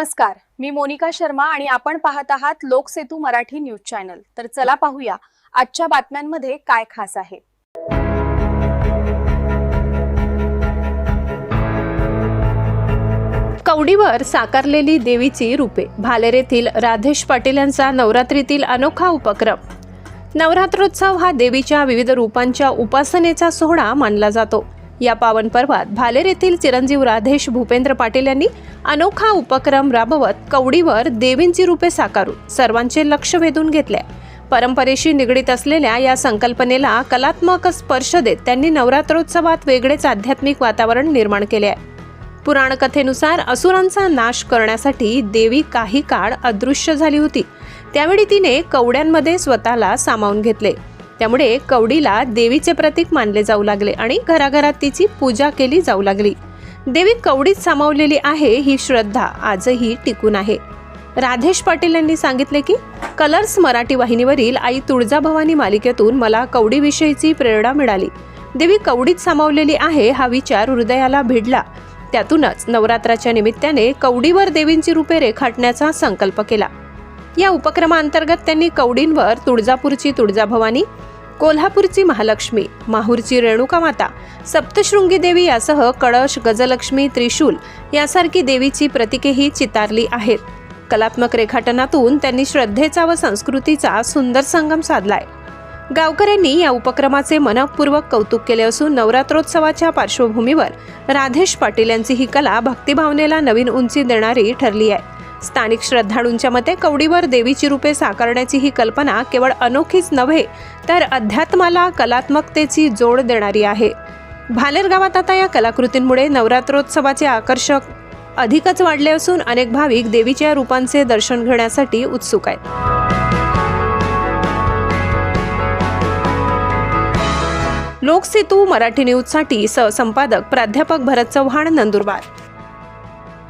नमस्कार मी मोनिका शर्मा आणि आपण पाहत आहात लोकसेतू मराठी न्यूज चॅनल. तर चला पाहूया आजच्या बातम्यांमध्ये काय खास आहे. कवडीवर साकारलेली देवीची रूपे भालेर येथील राधेश पाटील यांचा नवरात्रीतील अनोखा उपक्रम. नवरात्रोत्सव हा देवीच्या विविध रूपांच्या उपासनेचा सोहळा मानला जातो. या पावन पर्वात भालेर येथील चिरंजीव राधेश भूपेंद्र पाटील यांनी अनोखा उपक्रम राबवत कवडीवर देवींची रूपे साकारून सर्वांचे लक्ष वेधून घेतले. परंपरेशी निगडीत असलेल्या या संकल्पनेला कलात्मक स्पर्श देत त्यांनी नवरात्रोत्सवात वेगळेच आध्यात्मिक वातावरण निर्माण केले आहे. पुराणकथेनुसार असुरांचा नाश करण्यासाठी देवी काही काळ अदृश्य झाली होती. त्यावेळी तिने कवड्यांमध्ये स्वतःला सामावून घेतले. त्यामुळे कवडीला देवीचे प्रतीक मानले जाऊ लागले आणि घराघरात तिची पूजा केली जाऊ लागली. देवी कवडीत सामावलेली आहे ही श्रद्धा आजही टिकून आहे. राधेश पाटील यांनी सांगितले की कलर्स मराठी वाहिनीवरील आई तुळजाभवानी मालिकेतून मला कवडीविषयीची प्रेरणा मिळाली. देवी कवडीत सामावलेली आहे हा विचार हृदयाला भिडला. त्यातूनच नवरात्राच्या निमित्ताने कवडीवर देवींची रूपे रेखाटण्याचा संकल्प केला. या उपक्रमाअंतर्गत त्यांनी कवडींवर तुळजापूरची तुळजाभवानी कोल्हापूरची महालक्ष्मी माहूरची रेणुका माता सप्तशृंगी देवी यासह कळश गजलक्ष्मी त्रिशूल यासारखी देवीची प्रतीकेही चितारली आहेत. कलात्मक रेखाटनातून त्यांनी श्रद्धेचा व संस्कृतीचा सुंदर संगम साधलाय. गावकऱ्यांनी या उपक्रमाचे मनपूर्वक कौतुक केले असून नवरात्रोत्सवाच्या पार्श्वभूमीवर राधेश पाटील यांची ही कला भक्तिभावनेला नवीन उंची देणारी ठरली आहे. स्थानिक श्रद्धाळूंच्या मते कवडीवर देवीची रूपे साकारण्याची ही कल्पना केवळ अनोखीच नव्हे तर अध्यात्माला कलात्मकतेची जोड देणारी आहे. भालेर गावात आता या कलाकृतींमुळे नवरात्रोत्सवाचे आकर्षक अधिकच वाढले असून अनेक भाविक देवीच्या रूपांचे दर्शन घेण्यासाठी उत्सुक आहेत. लोकसेतू मराठी न्यूजसाठी सहसंपादक प्राध्यापक भरत चव्हाण नंदुरबार